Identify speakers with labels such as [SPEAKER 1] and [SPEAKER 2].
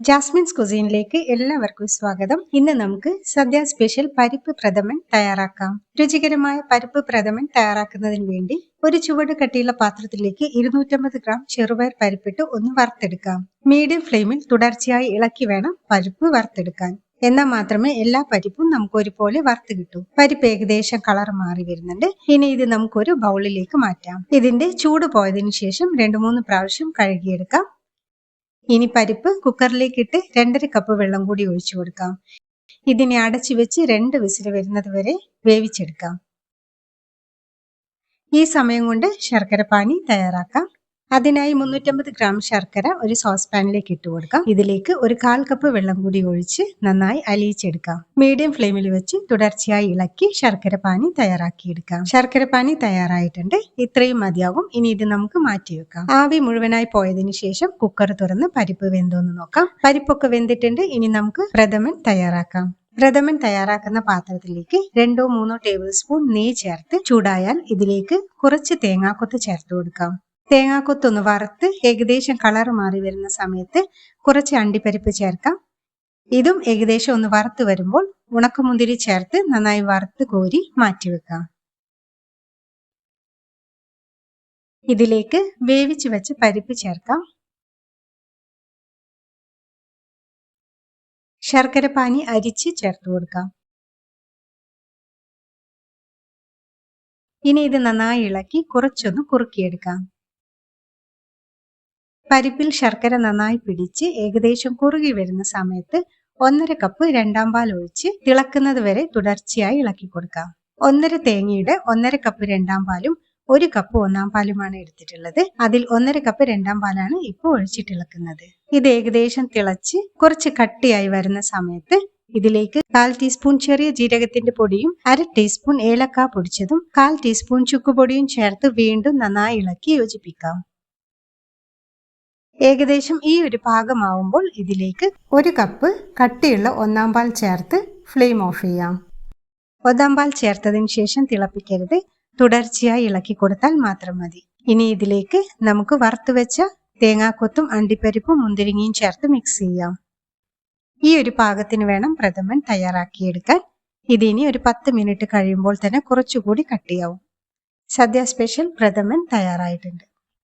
[SPEAKER 1] Jasmine's കുസീനിലേക്ക് എല്ലാവർക്കും സ്വാഗതം. ഇന്ന് നമുക്ക് സദ്യ സ്പെഷ്യൽ പരിപ്പ് പ്രഥമൻ തയ്യാറാക്കാം. രുചികരമായ പരിപ്പ് പ്രഥമൻ തയ്യാറാക്കുന്നതിന് വേണ്ടി ഒരു ചുവട് കട്ടിയുള്ള പാത്രത്തിലേക്ക് ഇരുന്നൂറ്റമ്പത് ഗ്രാം ചെറുപയർ പരിപ്പിട്ട് ഒന്ന് വറുത്തെടുക്കാം. മീഡിയം ഫ്ലെയിമിൽ തുടർച്ചയായി ഇളക്കി വേണം പരിപ്പ് വറുത്തെടുക്കാൻ. എന്നാൽ മാത്രമേ എല്ലാ പരിപ്പും നമുക്ക് ഒരുപോലെ വറുത്ത് കിട്ടൂ. പരിപ്പ് ഏകദേശം കളർ മാറി വരുന്നുണ്ട്. ഇനി ഇത് നമുക്കൊരു ബൗളിലേക്ക് മാറ്റാം. ഇതിന്റെ ചൂട് പോയതിനു ശേഷം രണ്ടു മൂന്ന് പ്രാവശ്യം കഴുകിയെടുക്കാം. ഇനി പരിപ്പ് കുക്കറിലേക്ക് ഇട്ട് രണ്ടര കപ്പ് വെള്ളം കൂടി ഒഴിച്ചു കൊടുക്കാം. ഇതിനെ അടച്ചു വെച്ച് രണ്ട് വിസിൽ വരുന്നത് വരെ വേവിച്ചെടുക്കാം. ഈ സമയം കൊണ്ട് ശർക്കര പാനി തയ്യാറാക്കാം. അതിനായി മുന്നൂറ്റമ്പത് ഗ്രാം ശർക്കര ഒരു സോസ് പാനിലേക്ക് ഇട്ട് കൊടുക്കാം. ഇതിലേക്ക് ഒരു കാൽ കപ്പ് വെള്ളം കൂടി ഒഴിച്ച് നന്നായി അലിയിച്ചെടുക്കാം. മീഡിയം ഫ്ലെയിമിൽ വെച്ച് തുടർച്ചയായി ഇളക്കി ശർക്കര പാനി തയ്യാറാക്കിയെടുക്കാം. ശർക്കര പാനി തയ്യാറായിട്ടുണ്ട്. ഇത്രയും മതിയാകും. ഇനി ഇത് നമുക്ക് മാറ്റി വെക്കാം. ആവി മുഴുവനായി പോയതിനു ശേഷം കുക്കർ തുറന്ന് പരിപ്പ് വെന്തോന്ന് നോക്കാം. പരിപ്പൊക്കെ വെന്തിട്ടുണ്ട്. ഇനി നമുക്ക് പ്രഥമൻ തയ്യാറാക്കാം. പ്രഥമൻ തയ്യാറാക്കുന്ന പാത്രത്തിലേക്ക് രണ്ടോ മൂന്നോ ടേബിൾ സ്പൂൺ നെയ്യ് ചേർത്ത് ചൂടായാൽ ഇതിലേക്ക് കുറച്ച് തേങ്ങാക്കൊത്ത് ചേർത്ത് കൊടുക്കാം. തേങ്ങാക്കൊത്തൊന്ന് വറുത്ത് ഏകദേശം കളർ മാറി വരുന്ന സമയത്ത് കുറച്ച് അണ്ടിപ്പരിപ്പ് ചേർക്കാം. ഇതും ഏകദേശം ഒന്ന് വറുത്ത് വരുമ്പോൾ ഉണക്കമുന്തിരി ചേർത്ത് നന്നായി വറുത്ത് കോരി മാറ്റിവെക്കാം ഇതിലേക്ക് വേവിച്ച് വെച്ച് പരിപ്പ് ചേർക്കാം. ശർക്കര പാനി അരിച്ച് ചേർത്ത് കൊടുക്കാം. ഇനി ഇത് നന്നായി ഇളക്കി കുറച്ചൊന്ന് കുറുക്കിയെടുക്കാം. പരിപ്പിൽ ശർക്കര നന്നായി പിടിച്ച് ഏകദേശം കുറുകി വരുന്ന സമയത്ത് ഒന്നര കപ്പ് രണ്ടാം പാൽ ഒഴിച്ച് തിളക്കുന്നത് വരെ തുടർച്ചയായി ഇളക്കി കൊടുക്കാം. ഒന്നര തേങ്ങയുടെ ഒന്നര കപ്പ് രണ്ടാം പാലും ഒരു കപ്പ് ഒന്നാം പാലുമാണ് എടുത്തിട്ടുള്ളത്. അതിൽ ഒന്നര കപ്പ് രണ്ടാം പാലാണ് ഇപ്പോൾ ഒഴിച്ചിട്ടിളക്കുന്നത് ഇത് ഏകദേശം തിളച്ച് കുറച്ച് കട്ടിയായി വരുന്ന സമയത്ത് ഇതിലേക്ക് കാൽ ടീസ്പൂൺ ചെറിയ ജീരകത്തിന്റെ പൊടിയും അര ടീസ്പൂൺ ഏലക്ക പൊടിച്ചതും കാൽ ടീസ്പൂൺ ചുക്കുപൊടിയും ചേർത്ത് വീണ്ടും നന്നായി ഇളക്കി യോജിപ്പിക്കാം. ഏകദേശം ഈ ഒരു പാകമാവുമ്പോൾ ഇതിലേക്ക് ഒരു കപ്പ് കട്ടിയുള്ള ഒന്നാം പാൽ ചേർത്ത് ഫ്ലെയിം ഓഫ് ചെയ്യാം. ഒന്നാം പാൽ ചേർത്തതിന് ശേഷം തിളപ്പിക്കരുത്. തുടർച്ചയായി ഇളക്കി കൊടുത്താൽ മാത്രം മതി. ഇനി ഇതിലേക്ക് നമുക്ക് വറുത്തു വെച്ച തേങ്ങാക്കൊത്തും അണ്ടിപ്പരിപ്പും മുന്തിരിങ്ങയും ചേർത്ത് മിക്സ് ചെയ്യാം. ഈ ഒരു പാകത്തിന് വേണം പ്രഥമൻ തയ്യാറാക്കിയെടുക്കാൻ. ഇതിനി ഒരു പത്ത് മിനിറ്റ് കഴിയുമ്പോൾ തന്നെ കുറച്ചുകൂടി കട്ടിയാവും. സദ്യ സ്പെഷ്യൽ പ്രഥമൻ തയ്യാറായിട്ടുണ്ട്.